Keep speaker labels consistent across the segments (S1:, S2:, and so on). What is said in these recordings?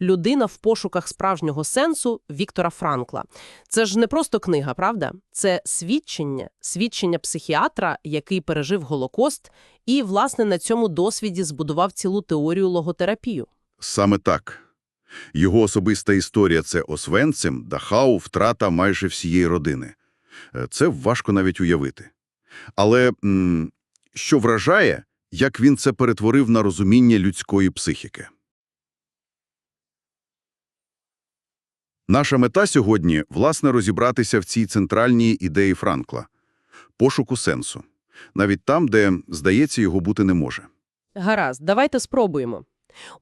S1: Людина в пошуках справжнього сенсу Віктора Франкла. Це ж не просто книга, правда? Це свідчення, свідчення психіатра, який пережив Голокост і, власне, на цьому досвіді збудував цілу теорію логотерапію.
S2: Саме так. Його особиста історія – це Освенцим, Дахау, втрата майже всієї родини. Е, Це важко навіть уявити. Але м, що вражає, як він це перетворив на розуміння людської психіки. Наша мета сьогодні – власне розібратися в цій центральній ідеї Франкла – пошуку сенсу. Навіть там, де, здається, його бути не може.
S1: Гаразд, давайте спробуємо.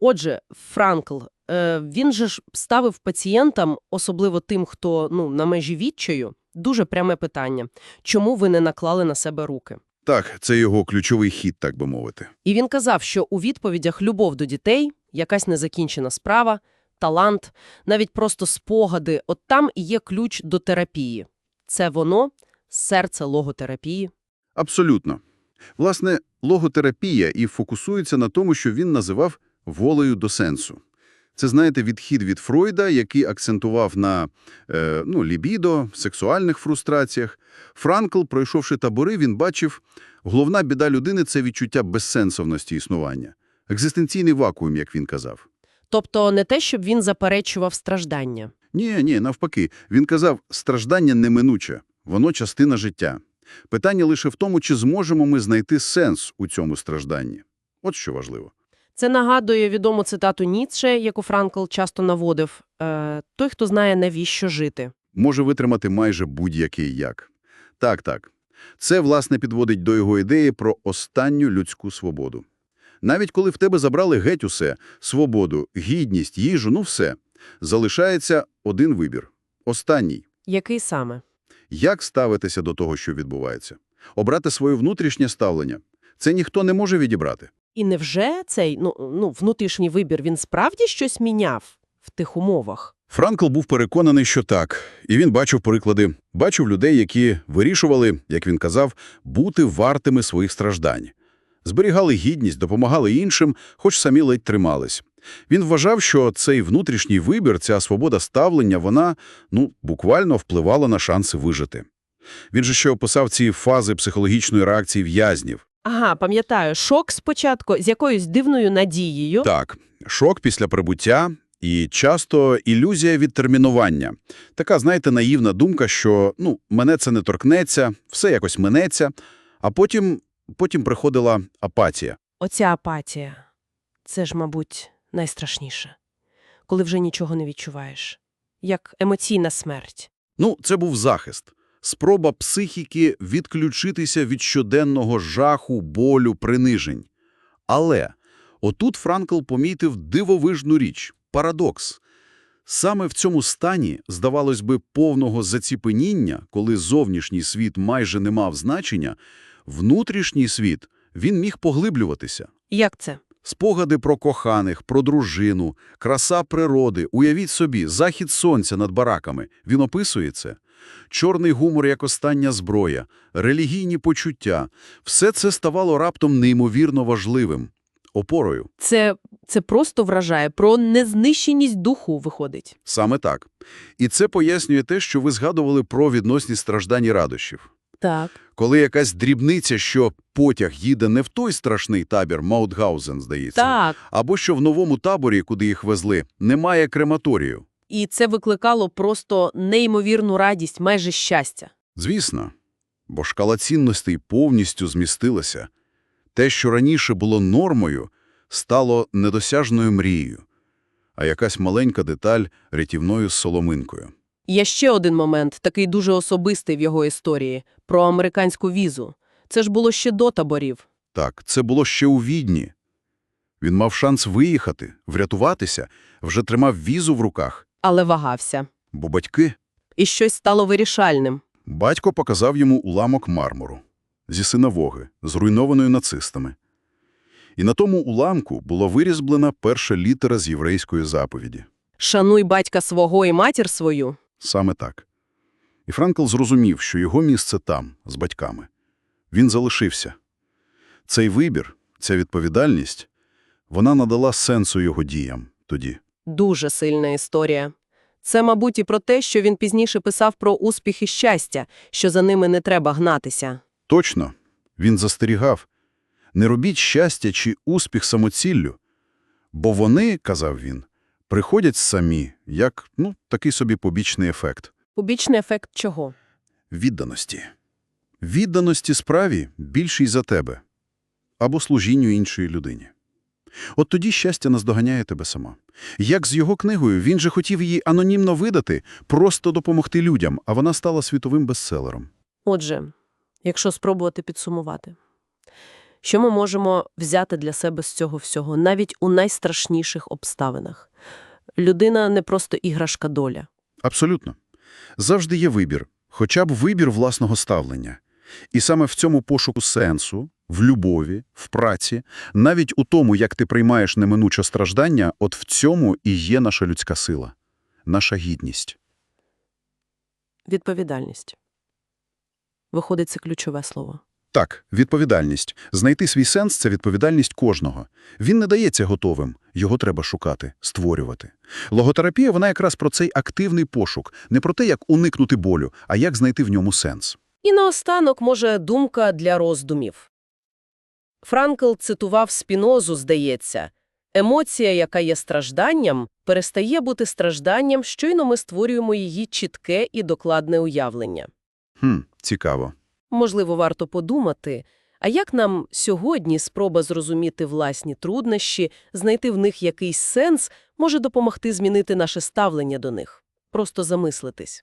S1: Отже, Франкл, е, він же ж ставив пацієнтам, особливо тим, хто ну, на межі відчаю, дуже пряме питання. Чому ви не наклали на себе руки?
S2: Так, це його ключовий хід, так би мовити.
S1: І він казав, що у відповідях любов до дітей, якась незакінчена справа, талант, навіть просто спогади, от там і є ключ до терапії. Це воно, серце логотерапії.
S2: Абсолютно. Власне, логотерапія і фокусується на тому, що він називав волею до сенсу. Це, знаєте, відхід від Фройда, який акцентував на е, ну, лібідо, сексуальних фрустраціях. Франкл, пройшовши табори, він бачив, головна біда людини – це відчуття безсенсовності існування. Екзистенційний вакуум, як він казав.
S1: Тобто не те, щоб він заперечував страждання.
S2: Ні, ні, навпаки. Він казав, страждання неминуче, воно частина життя. Питання лише в тому, чи зможемо ми знайти сенс у цьому стражданні. От що важливо.
S1: Це нагадує відому цитату Ніцше, яку Франкл часто наводив. Е, «Той, хто знає, навіщо жити».
S2: Може витримати майже будь-який як. Так, так. Це, власне, підводить до його ідеї про останню людську свободу. Навіть коли в тебе забрали геть усе – свободу, гідність, їжу, ну все – залишається один вибір. Останній.
S1: Який саме?
S2: Як ставитися до того, що відбувається? Обрати своє внутрішнє ставлення. Це ніхто не може відібрати.
S1: І невже цей ну, ну, внутрішній вибір, він справді щось міняв в тих умовах?
S2: Франкл був переконаний, що так. І він бачив приклади. Бачив людей, які вирішували, як він казав, бути вартими своїх страждань. Зберігали гідність, допомагали іншим, хоч самі ледь тримались. Він вважав, що цей внутрішній вибір, ця свобода ставлення, вона, ну, буквально впливала на шанси вижити. Він же ще описав ці фази психологічної реакції в'язнів.
S1: Ага, пам'ятаю, шок спочатку з якоюсь дивною надією.
S2: Так, шок після прибуття і часто ілюзія відтермінування. Така, знаєте, наївна думка, що ну, мене це не торкнеться, все якось минеться, а потім, потім приходила апатія.
S1: Оця апатія – це ж, мабуть, найстрашніше. Коли вже нічого не відчуваєш. Як емоційна смерть.
S2: Ну, це був захист. Спроба психіки відключитися від щоденного жаху, болю, принижень. Але отут Франкл помітив дивовижну річ – парадокс. Саме в цьому стані, здавалось би, повного заціпеніння, коли зовнішній світ майже не мав значення, внутрішній світ, він міг поглиблюватися.
S1: Як це?
S2: Спогади про коханих, про дружину, краса природи, уявіть собі, захід сонця над бараками. Він описує це. Чорний гумор як остання зброя, релігійні почуття – все це ставало раптом неймовірно важливим. Опорою.
S1: Це, це просто вражає. Про незнищеність духу виходить.
S2: Саме так. І це пояснює те, що ви згадували про відносні страждань і радощів.
S1: Так.
S2: Коли якась дрібниця, що потяг їде не в той страшний табір, Маутгаузен, здається,
S1: Так.
S2: або що в новому таборі, куди їх везли, немає крематорію.
S1: І це викликало просто неймовірну радість, майже щастя.
S2: Звісно, бо шкала цінностей повністю змістилася. Те, що раніше було нормою, стало недосяжною мрією, а якась маленька деталь – рятівною соломинкою.
S1: Є ще один момент, такий дуже особистий в його історії, про американську візу. Це ж було ще до таборів.
S2: Так, це було ще у Відні. Він мав шанс виїхати, врятуватися, вже тримав візу в руках,
S1: Але вагався.
S2: бо батьки
S1: І щось стало вирішальним.
S2: Батько показав йому уламок мармуру зі синагоги, зруйнованої нацистами. І на тому уламку була вирізблена перша літера з єврейської заповіді.
S1: Шануй батька свого і матір свою.
S2: Саме так. І Франкл зрозумів, що його місце там, з батьками. Він залишився. Цей вибір, ця відповідальність, вона надала сенсу його діям тоді.
S1: Дуже сильна історія. Це, мабуть, і про те, що він пізніше писав про успіх і щастя, що за ними не треба гнатися.
S2: Точно. Він застерігав. Не робіть щастя чи успіх самоціллю. Бо вони, казав він, приходять самі, як, ну, такий собі побічний ефект.
S1: Побічний ефект чого?
S2: Відданості. Відданості справі більшій за тебе. Або служінню іншої людині. От тоді щастя наздоганяє тебе сама. Як з його книгою, він же хотів її анонімно видати, просто допомогти людям, а вона стала світовим бестселером.
S1: Отже, якщо спробувати підсумувати, що ми можемо взяти для себе з цього всього, навіть у найстрашніших обставинах? Людина не просто іграшка доля.
S2: Абсолютно. Завжди є вибір, хоча б вибір власного ставлення. І саме в цьому пошуку сенсу, в любові, в праці, навіть у тому, як ти приймаєш неминуче страждання, от в цьому і є наша людська сила, наша гідність.
S1: Відповідальність. Виходить, це ключове слово.
S2: Так, відповідальність. Знайти свій сенс – це відповідальність кожного. Він не дається готовим, його треба шукати, створювати. Логотерапія, вона якраз про цей активний пошук, не про те, як уникнути болю, а як знайти в ньому сенс.
S1: І наостанок, може, думка для роздумів. Франкл цитував Спінозу, здається, «Емоція, яка є стражданням, перестає бути стражданням, щойно ми створюємо її чітке і докладне уявлення».
S2: Хм, цікаво.
S1: Можливо, варто подумати, а як нам сьогодні спроба зрозуміти власні труднощі, знайти в них якийсь сенс, може допомогти змінити наше ставлення до них? Просто замислитись.